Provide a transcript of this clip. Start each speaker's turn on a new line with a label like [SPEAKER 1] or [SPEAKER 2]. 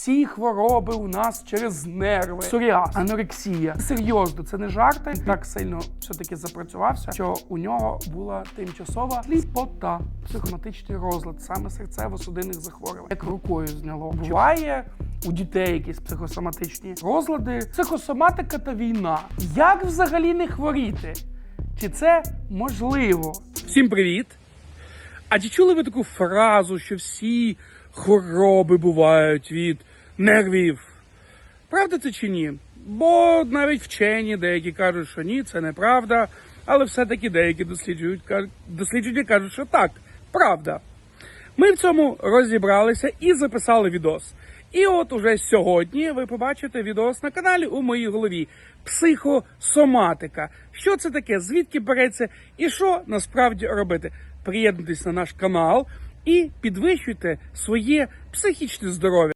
[SPEAKER 1] всі хвороби у нас через нерви. Псоріаз, анорексія. Серйозно, це не жарти. Так сильно все-таки запрацювався, що у нього була тимчасова сліпота, психоматичний розлад, саме серцево-судинних захворювань. Як рукою зняло. Буває у дітей якісь психосоматичні розлади, психосоматика та війна. Як взагалі не хворіти? Чи це можливо? Всім привіт! А чи чули ви таку фразу, що всі хвороби бувають від нервів? Правда це чи ні? Бо навіть вчені деякі кажуть, що ні, це неправда, але все-таки деякі дослідження кажуть, що так, правда. Ми в цьому розібралися і записали відос. І от уже сьогодні ви побачите відос на каналі у моїй голові. Психосоматика. Що це таке? Звідки береться і що насправді робити? Приєднуйтесь на наш канал і підвищуйте своє психічне здоров'я.